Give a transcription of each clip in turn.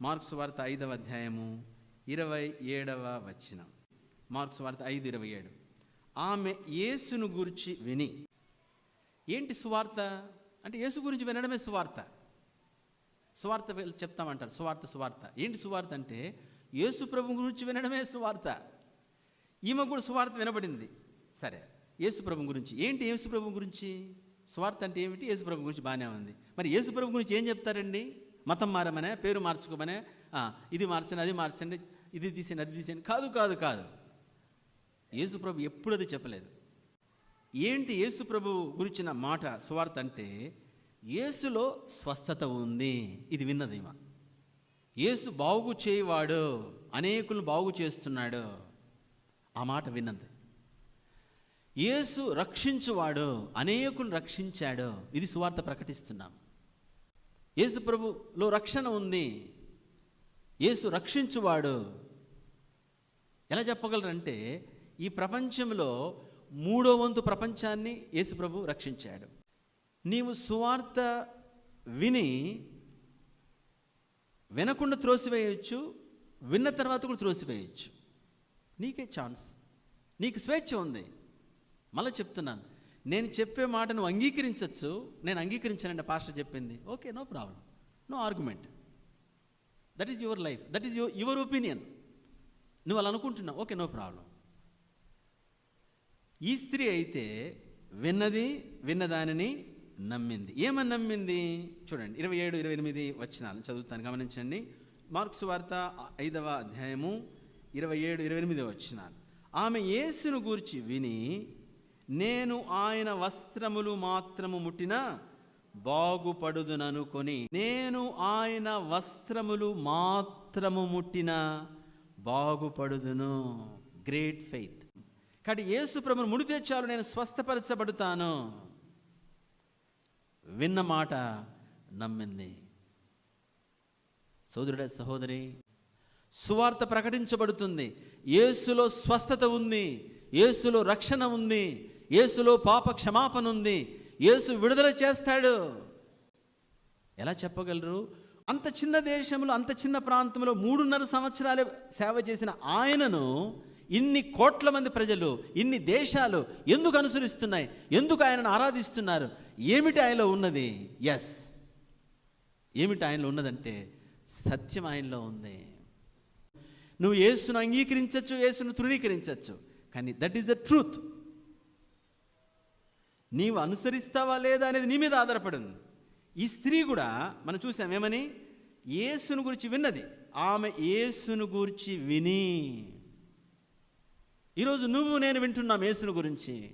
Marks వార్త ఐదవ అధ్యాయము ఇరవై ఏడవ వచనం. మార్క్స్ వార్త ఐదు ఇరవై ఏడు. ఆమె యేసును గురించి విని ఏంటి సువార్త? అంటే యేసు గురించి వినడమే సువార్త. సువార్త చెప్తామంటారు సువార్త సువార్త. ఏంటి సువార్త అంటే యేసు ప్రభు గురించి వినడమే సువార్త. ఈమె కూడా సువార్త వినబడింది. సరే యేసు ప్రభు గురించి. ఏంటి యేసు ప్రభు గురించి? సువార్త అంటే ఏమిటి? యేసు ప్రభు గురించి బాగానే ఉంది. మరి యేసు ప్రభు గురించి ఏం చెప్తారండి? మతం మారమనే పేరు మార్చుకోమనే ఇది మార్చండి అది మార్చండి ఇది తీసేయండి అది తీసేయండి. కాదు కాదు కాదు. యేసుప్రభు ఎప్పుడు అది చెప్పలేదు. ఏంటి యేసుప్రభు గురించిన మాట స్వార్థ అంటే యేసులో స్వస్థత ఉంది. ఇది విన్నదేమా యేసు బాగు చేయవాడు అనేకులను బాగు చేస్తున్నాడు. ఆ మాట విన్నది. యేసు రక్షించువాడు అనేకులను రక్షించాడు. ఇది సువార్త ప్రకటిస్తున్నాం. యేసు ప్రభులో రక్షణ ఉంది. యేసు రక్షించువాడు. ఎలా చెప్పగలరంటే ఈ ప్రపంచంలో మూడో వంతు ప్రపంచాన్ని యేసు ప్రభు రక్షించాడు. నీవు సువార్త విని వినకుండా త్రోసివేయచ్చు విన్న తర్వాత కూడా త్రోసివేయచ్చు. నీకే ఛాన్స్. నీకు స్వేచ్ఛ ఉంది. మళ్ళీ చెప్తున్నాను. నేను చెప్పే మాట నువ్వు అంగీకరించవచ్చు నేను అంగీకరించానండి పాస్టర్ చెప్పింది. Okay no problem no argument that is your life that is your your opinion నువ్వు అలా అనుకుంటున్నావు ఓకే నో ప్రాబ్లం ఈ స్త్రీ అయితే విన్నది విన్నదానిని నమ్మింది. ఏమని నమ్మింది? చూడండి ఇరవై ఏడు ఇరవై ఎనిమిది వచ్చినాను చదువుతాను గమనించండి. మార్క్స్ వార్త ఐదవ అధ్యాయము ఇరవై ఏడు ఇరవై ఎనిమిది వచ్చినాను ఆమె యేసును గూర్చి విని నేను ఆయన వస్త్రములు మాత్రము ముట్టినా బాగుపడుదుననుకొని నేను ఆయన వస్త్రములు మాత్రము ముట్టిన బాగుపడుదును. గ్రేట్ ఫెయిత్ కాబట్టి యేసు ప్రభుని ముడితే చాలు నేను స్వస్థపరచబడుతాను. విన్న మాట నమ్మింది. సోదరుడే సహోదరి సువార్త ప్రకటించబడుతుంది. యేసులో స్వస్థత ఉంది. యేసులో రక్షణ ఉంది. యేసులో పాప క్షమాపణ ఉంది. యేసు విడుదల చేస్తాడు. ఎలా చెప్పగలరు? అంత చిన్న దేశంలో అంత చిన్న ప్రాంతంలో మూడున్నర సంవత్సరాలే సేవ చేసిన ఆయనను ఇన్ని కోట్ల మంది ప్రజలు ఇన్ని దేశాలు ఎందుకు అనుసరిస్తున్నాయి? ఎందుకు ఆయనను ఆరాధిస్తున్నారు? ఏమిటి ఆయనలో ఉన్నది? ఎస్ ఏమిటి ఆయనలో ఉన్నదంటే సత్యం ఆయనలో ఉంది. నువ్వు యేసును అంగీకరించవచ్చు యేసును తృణీకరించవచ్చు కానీ దట్ ఈస్ ద ట్రూత్ నీవు అనుసరిస్తావా లేదా అనేది నీ మీద ఆధారపడింది. ఈ స్త్రీ కూడా మనం చూసాం ఏమని? యేసును గురించి విన్నది. ఆమె యేసును గురించి విని. ఈరోజు నువ్వు నేను వింటున్నాం యేసును గురించి.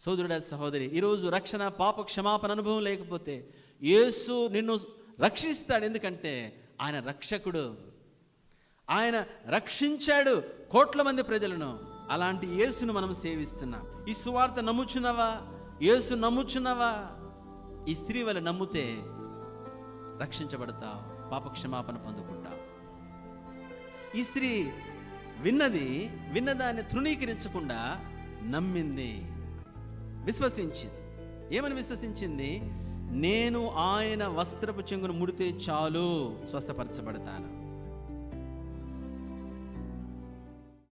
సోదరుడా సహోదరి ఈరోజు రక్షణ పాప క్షమాపణ అనుభవం లేకపోతే యేసు నిన్ను రక్షిస్తాడు. ఎందుకంటే ఆయన రక్షకుడు. ఆయన రక్షించాడు కోట్ల మంది ప్రజలను. అలాంటి యేసును మనం సేవిస్తున్నాం. ఈ సువార్త నమ్ముచున్నావా? యేసు నమ్ముచున్నావా? ఈ స్త్రీ వల్ల నమ్మితే రక్షించబడతావు పాపక్షమాపణ పొందుకుంటావు. ఈ స్త్రీ విన్నది విన్నదాన్ని తృణీకరించకుండా నమ్మింది విశ్వసించింది. ఏమని విశ్వసించింది? నేను ఆయన వస్త్రపు చెంగును ముడితే చాలు స్వస్థపరచబడతాను.